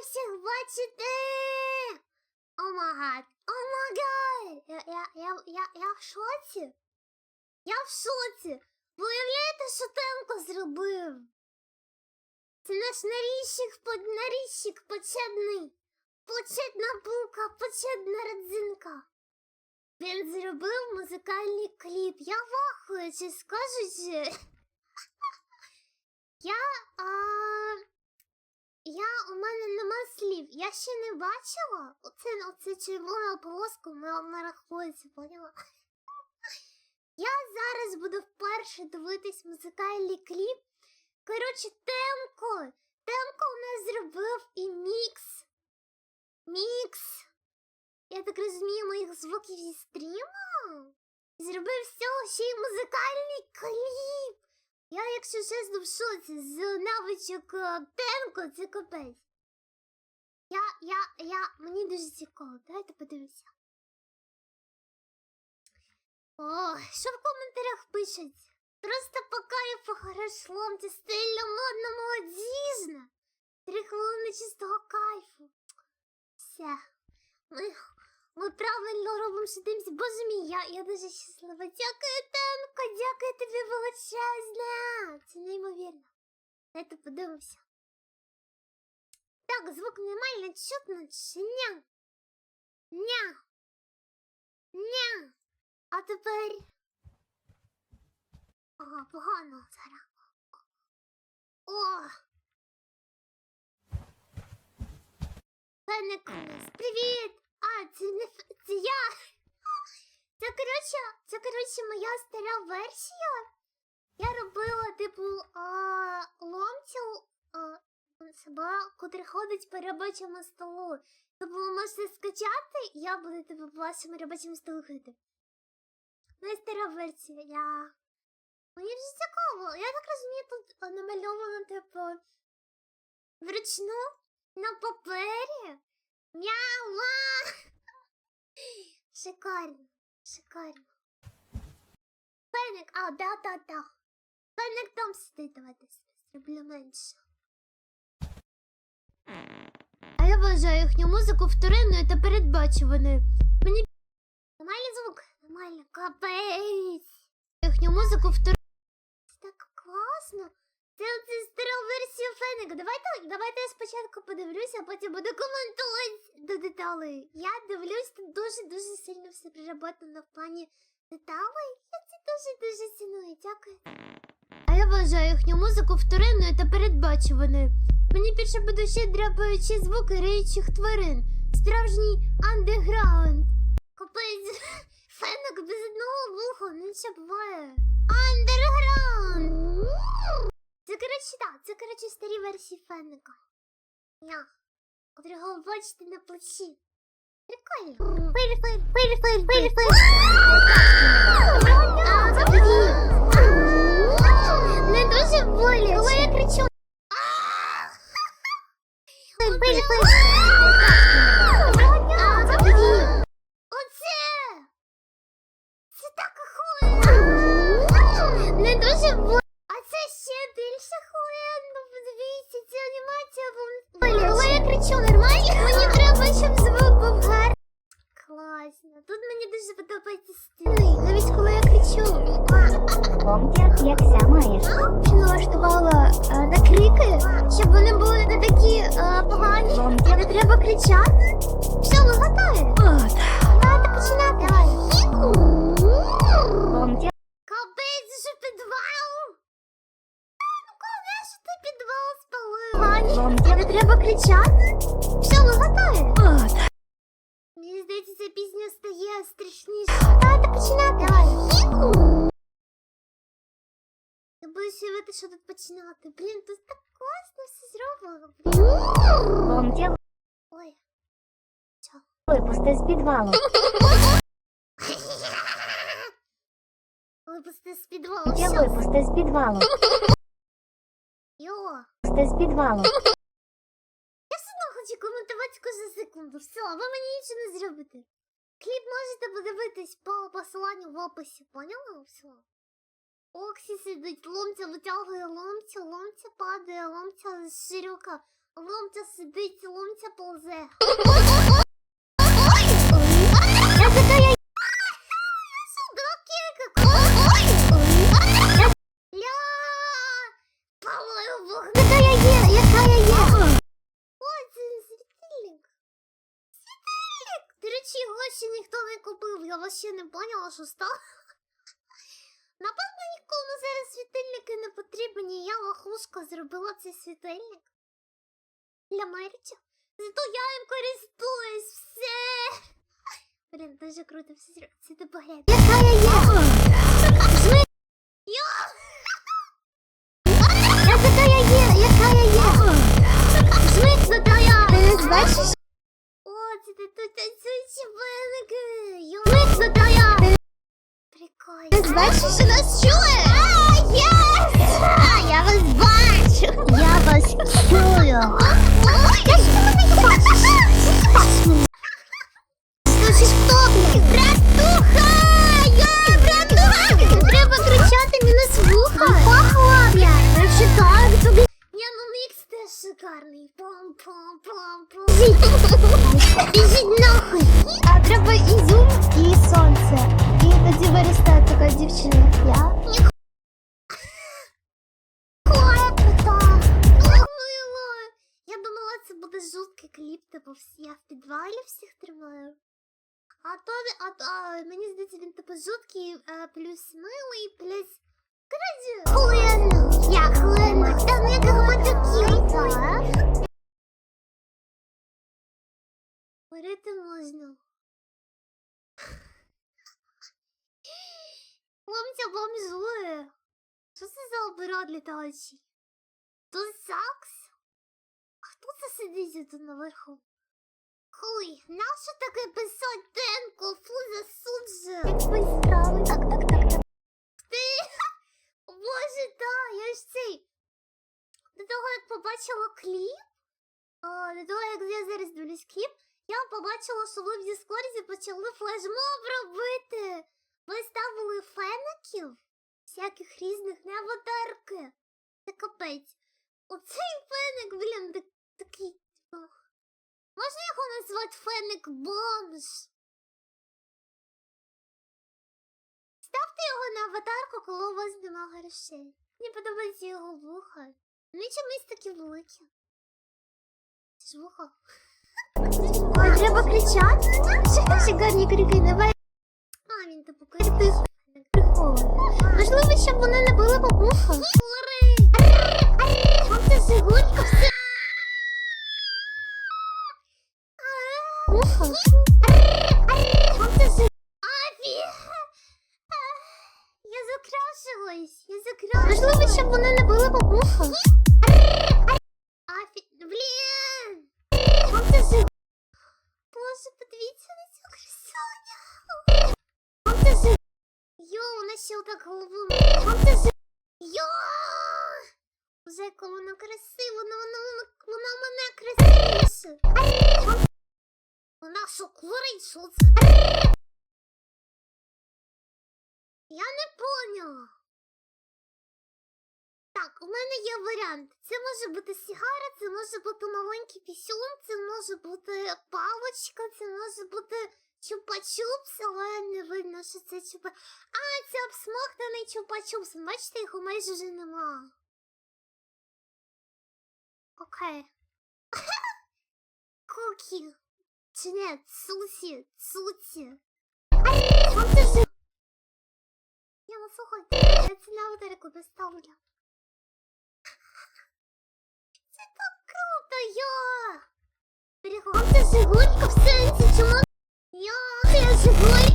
всіх бачити! О магад! О магад! Я, я, я, я, я в шоці? Я в шоці! Ви уявляєте, що Темко зробив? Це наш наріжчик, под- наріжчик почетний. Почетна булка, почетна родзинка. Він зробив музикальний кліп. Я вахую, чи скажуть. Я. А... Я у мене нема слів. Я ще не бачила. Оце, оце червона полоска на, рахується, поняла? Я зараз буду вперше дивитись музикальний кліп. Коротше, Темко. Темко у нас зробив і мікс. Мікс. Я так розумію, моїх звуків зі стріму. Зробив з цього ще й музикальний кліп. Я, якщо чесно, в шоці з навичок е, Темко, це капець. Я, я, я, мені дуже цікаво. Давайте подивимося. О, що в коментарях пишуть? Просто по кайфу хорошо, це стильно, модно, молодіжно. Три хвилини чистого кайфу. Все. Ми, ми правильно робимо, що дивимося. Боже мій, я, я дуже щаслива. Дякую, Темко, дякую тобі величезне. Це неймовірно. Давайте подивимося. Так, звук нормально чутно, чи ня? Ня. Ня. А тепер. Ага, погано зараз. О! У. Привіт! А, це не це я. Це коротше, це коротше моя стара версія. Я робила, типу, а, ломцю а, собак, котрий ходить по робочому столу. Тобто ви можете скачати, і я буду типу, по вашому робочому столу ходити. Моя стара версія, я. Мені дуже цікаво. Я так розумію, тут намальовано, типу, вручну на папері. Мяу! Шикарно, шикарно. Феник, а, да, да, да. Феник там сидить, давайте зроблю менше. А я вважаю їхню музику вторинною та передбачуваною. Мені нормальний звук, нормально, капець. Їхню музику вторинною. Так класно. Це оце стара версія Феника. Давайте, давайте я спочатку подивлюся, а потім буду коментувати до деталей. Я дивлюсь, тут дуже-дуже сильно все приработано в плані деталей. Я це дуже-дуже ціную. Дякую. А я вважаю їхню музику вторинною та передбачуваною. Мені більше буде ще дряпаючі звуки риючих тварин. Справжній андеграунд. Капець, фенок без одного вуха, ну що буває. Андерграунд! Це коротше, так, це коротше старі версії феника. Я, котрого бачите на плечі. Прикольно. Пиль-пиль. А, привіт. Не дуже боляче. Коли я кричу. Пиль-пиль. Як ся маєш? Що налаштувала е, на крики, щоб вони були не такі е, погані. Не треба кричати. Все, ми готові. Давайте починати. Давай. Капець, що підвал. Коли що ти підвал спалив? Не треба кричати. Все, ми готові. Буду що тут починати. Блін, тут так класно все зроблено. Блін. комтір, Ой. Чо? випусти з підвалу. Випусти з підвалу. Все. випусти з підвалу. Йо. Випусти з підвалу. Я все одно хочу коментувати кожну секунду. Все, ви мені нічого не зробите. Кліп можете подивитись по посиланню в описі, поняли? Все. Оксі сидить, ломця витягує ломця, ломця падає, ломця з ширюка. Ломця сидить, ломця ползе. До речі, його ще ніхто не купив. Я вообще не поняла, що стало. Напевно, нікому зараз світильники не потрібні. Я лохушка зробила цей світильник. Для мерча. Зато я їм користуюсь. Все. Блін, дуже круто все зробити. Це ти. Яка я є. Я! Я такая є, яка я є. Швидко, та я! Ти не бачиш? О, це ти тут танцюючі веники! Йо! Швидко, та я. Бачиш? Ти нас чує? А, я вас бачу! Я вас чую. Скажи, хто ти? Я братуха! Треба кричати мінус вуха! Пахла, я. Якщо так, тобі... Ні, ну мікс теж шикарний. Пам-пам-пам-пам. Біжіть нахуй! А треба ізюм і сонце. Тоді виростає така дівчина, як я. Я думала, це буде жуткий кліп, типу всі я в підвалі всіх тримаю. А то, а, а, мені здається, він типу жуткий, е, плюс милий, плюс... за обират? Тут сакс? А хто це сидить тут наверху? Хуй, нащо таке писать тенко? Фу, засуджую. Як твої справи? Так, так, так, так. Ти? О, Боже, та, я ж цей. До того, як побачила кліп, о, до того, як я зараз дивлюсь кліп, я побачила, що ви в Діскорді почали флешмоб робити. Ви ставили феників, всяких різних на аватарки. Це капець. Оцей феник, блін, так, такий. типу, Можна його назвати феник бомж? Ставте його на аватарку, коли у вас нема грошей. Мені подобається його вуха. Вони чомусь такі великі. Це ж вуха. Ой, треба кричати. Шикарні крики, давай А, він типу критик. Прикол. Можливо, щоб вони не по. Ури! Вам це зигурка все. Вуха. Вам це зиг... Я закрашилась, я закрашилась. Можливо, щоб вони не по Так, у мене є варіант. Це може бути сігара, це може бути маленький пісюн, це може бути палочка, це може бути чупа-чупс, але не видно, що це чупа. А, це обсмоктаний чупа-чупс. Бачите, його майже вже нема. Окей. Кукі. Чи. Вам це ж... Я ну слухайте, я це на аватарику поставлю. Це так круто, я! Переховався Жигулька в сенсі, чому? Я, я Жигулька!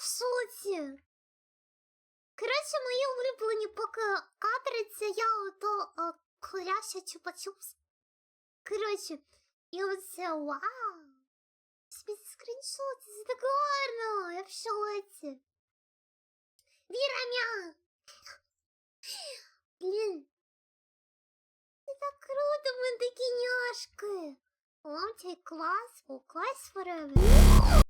В шоці! Коротше, мої улюблені поки кадри я ото о, куря чупа-чупс. Коротше, і оце вау. Собі скріншот, це так гарно, я в шоці. Віра мя! Блін. Це так круто, ми такі няшки. Вам цей клас, о, клас forever.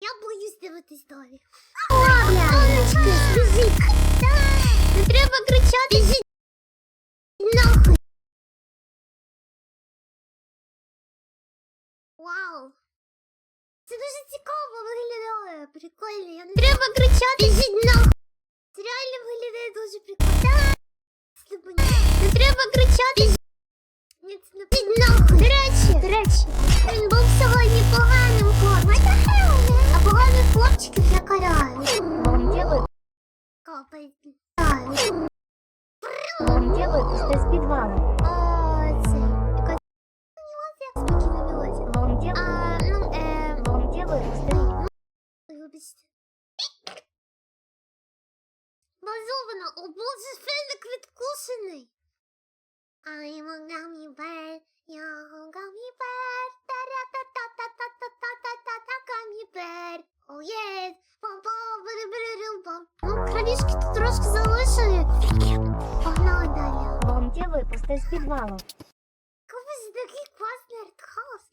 Я боюсь дивитись далі. Сонечки, біжіть. Не треба кричати. Біжіть. Нахуй. Вау. Це дуже цікаво виглядає. Прикольно. Я не треба кричати. Біжіть нахуй. Це реально виглядає дуже прикольно. Не треба кричати. Ні, це не нахуй. Вам делают из підвала. Комусь такий класний артхаус.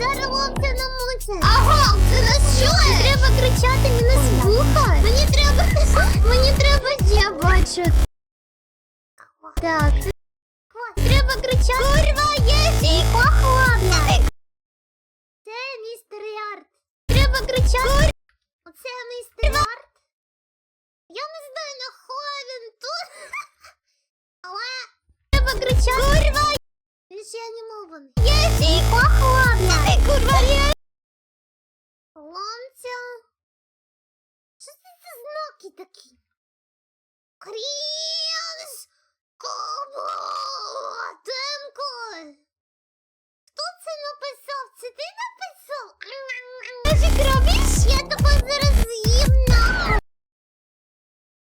Зараз хлопця намучать. Ага, це нас що? Треба кричати мінус вуха. Мені треба. Мені треба я бачу. Так. Треба кричати. Курва, є хлопця. Це містер Ярд. Треба кричати. Оце містер Ярд. Я не знаю, нахуй він тут. Але треба кричати. Курва! Він ще анімований. Я фіко хлопця. Ти курва є. Ломця. Що це за знаки такі? Крінж! Кобо! Темко! Хто це написав? Це ти написав? Ти кровіш? Я тебе зараз з'їм нахуй.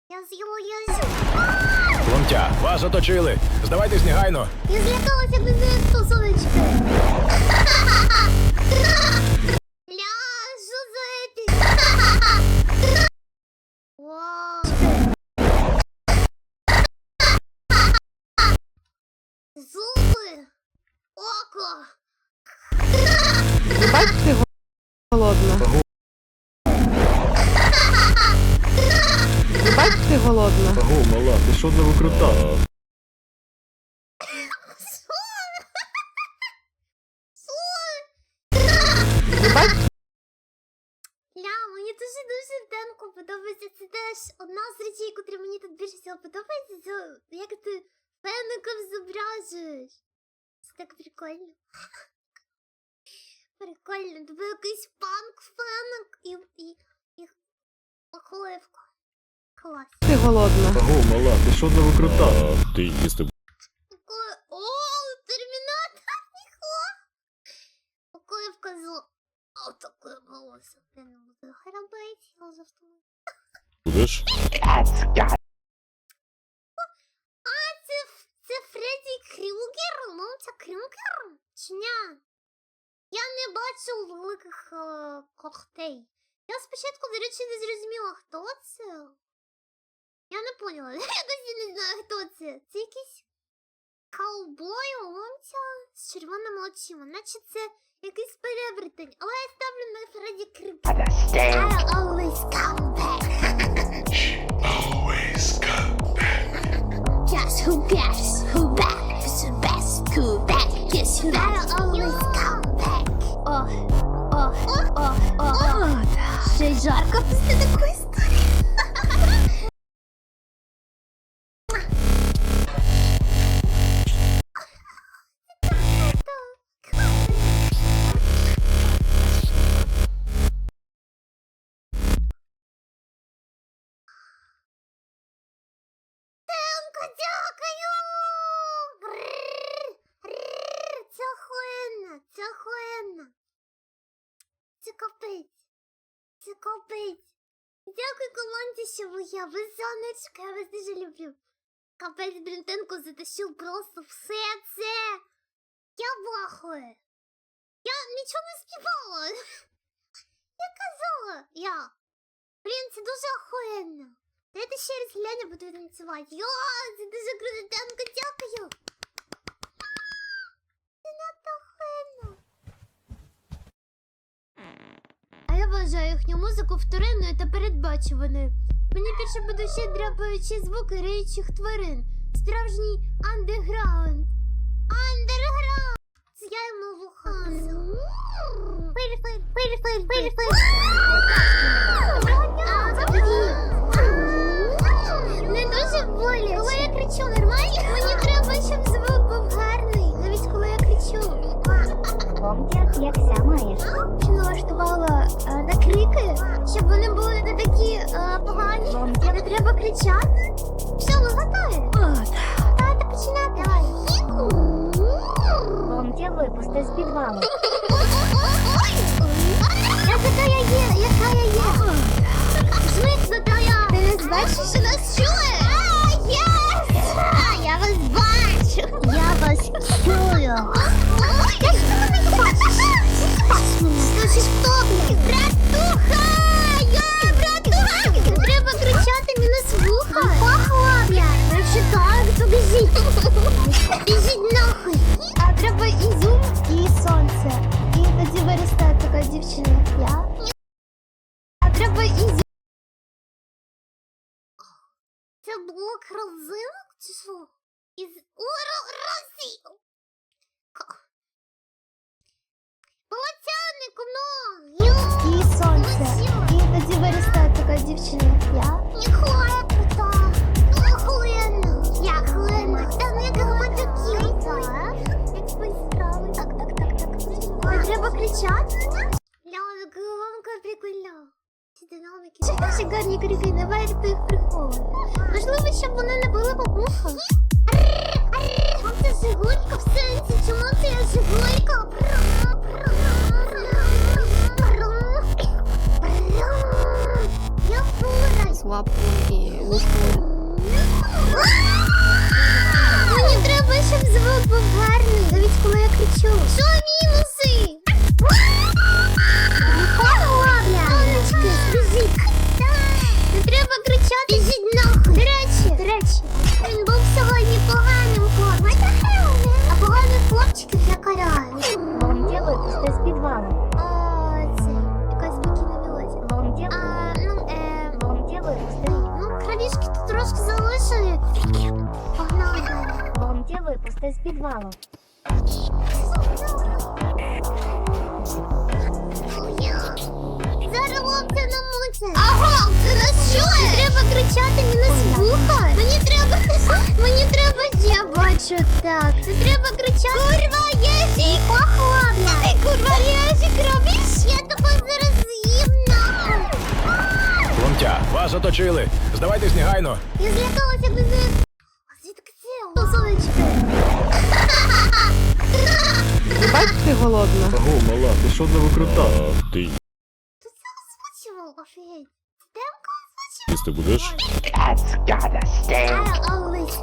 Я з'їла, я з'їла. Вас оточили. Здавайтесь негайно. Я злякалася мене то сонечко. Ляжу за Зуби. Око. Бачите, голодна. Ого, мала, ти що за викрута? Ля, мені дуже дуже в подобається. Це теж одна з речей, котрі мені тут більше всього подобається, це як ти феником зображуєш. Це так прикольно. Прикольно, тобі якийсь панк феник і, і, і охоливка. Клас. Ти голодна. Ого, мала, ти що за викрута? Ти їсти. Такое... О, термінатор, ніхо! Охоливка зло. О, таке волосся. Я не буду робити, я вже. Будеш? А, це, Ф- це Фредді Крюгер? Ну, це Крюгер? Чи ні? Я не бачу великих е, когтей. Я спочатку, до речі, не зрозуміла, хто це. Я не поняла. Я досі не знаю, хто це. Це якийсь каубой, ломця з червоними очима. Наче це якийсь перевертень. Але я ставлю на Фредді Крюгер. I'll always come back. Guess who guess who back is the best who back guess who I'll always come back. Oh, oh, oh, ще й жарко після такої Капець. Це капець. Дякую команді, що ви я. Ви сонечко, я вас дуже люблю. Капець Брінтенко затащив просто все це. Я в ахуї. Я нічого не співала. Я казала, я. Блін, це дуже охуєнно. Давайте ще раз глянь, буду танцювати. Йо, це дуже круто, Танко, дякую. Це надто охуєнно. А я вважаю їхню музику вторинною та передбачуваною. Мені більше буде ще дряпаючі звуки риючих тварин. Справжній андеграунд. Андерграунд! Я йому вуха. Пиль-пиль, пиль-пиль, пиль-пиль. Не дуже боляче. Коли я кричу нормально, мені треба, Помтя, як ся маєш? Чи налаштувала е, на крики? Щоб вони були не такі е, погані. Не треба кричати. Все, ми готові. Давайте починати. Давай. Випусти з підвалу. Яка я є, яка я є. Швидко, та я. Ти не бачиш, що нас чує? Скажи, хто. Братуха! Я братуха! Треба кричати мінус вуха. Пахла, блядь. Якщо так, то біжіть. Біжіть нахуй. А треба ізюм і сонце. І тоді виросте така дівчина, як я. А треба ізюм. Це блок розинок чи що? Із розів. Полотянику, Йо! І сонце. І тоді виросте така дівчина, як я. Ніхуя крута! Я охуєнно! Та ну якого матюків! Як свої справи. Так, так, так, так. Треба кричати? Ля, громко прикольно. Ці динамики. Чи гарні крики не варто їх приховувати? Можливо, щоб вони не були бабуха? Чому це Жигулька в сенсі? Чому я Жигулька? Я фура. І вушкою. Мені треба, щоб звук був гарний, навіть коли я кричу. Що мінуси? Помтя, з підвалу. Зараз намуться. Ага, це нас чує. Треба кричати мінус вуха. Мені треба, мені треба, я бачу так. Це треба кричати. Курва, єжик. Похлопня. Ти курва, єжик робиш? Я тебе зараз з'їм нахуй. Ломтя, вас оточили. Здавайтесь негайно. Я злякалася, як Бач, ти голодна. Ого, мала, ти що за викрута? Ти Тут це озвучував, офігеть. Демко озвучував. їсти будеш? That's gotta stay. I always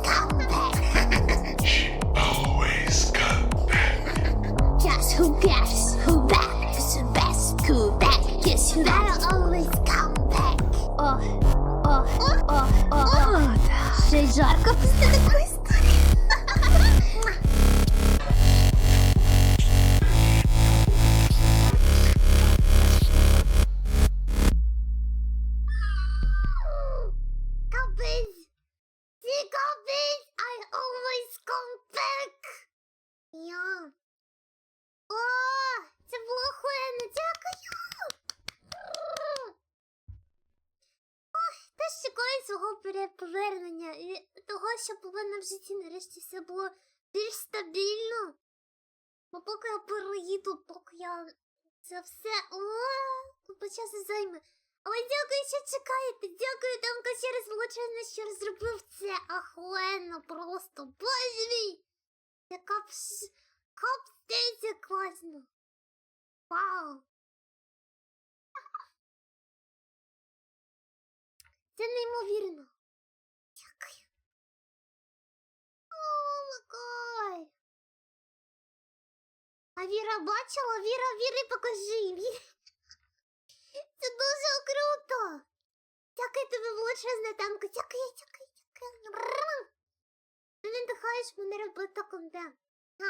чекаю свого повернення і того, у мене в житті нарешті все було більш стабільно. Бо поки я переїду, поки я це все купа часу займе. Але дякую, що чекаєте. Дякую, Тамка, через величезне, що зробив це ахуенно просто. Боже мій! Яка б ж- класно. Вау! Це неймовірно. Дякую. О, Макай. А Віра бачила? Віра, Віри, покажи. Віра. Це дуже круто. Дякую тобі величезне танку. Дякую, дякую, дякую. Ти не дихаєш мене робити контент. А.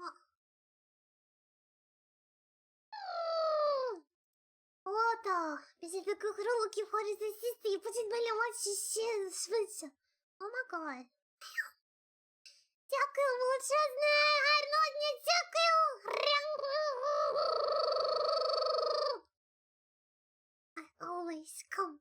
А. Ото, після таких роликів хочеться сісти і потім малювати ще швидше. О май Дякую величезне, гарного дня, дякую. I always come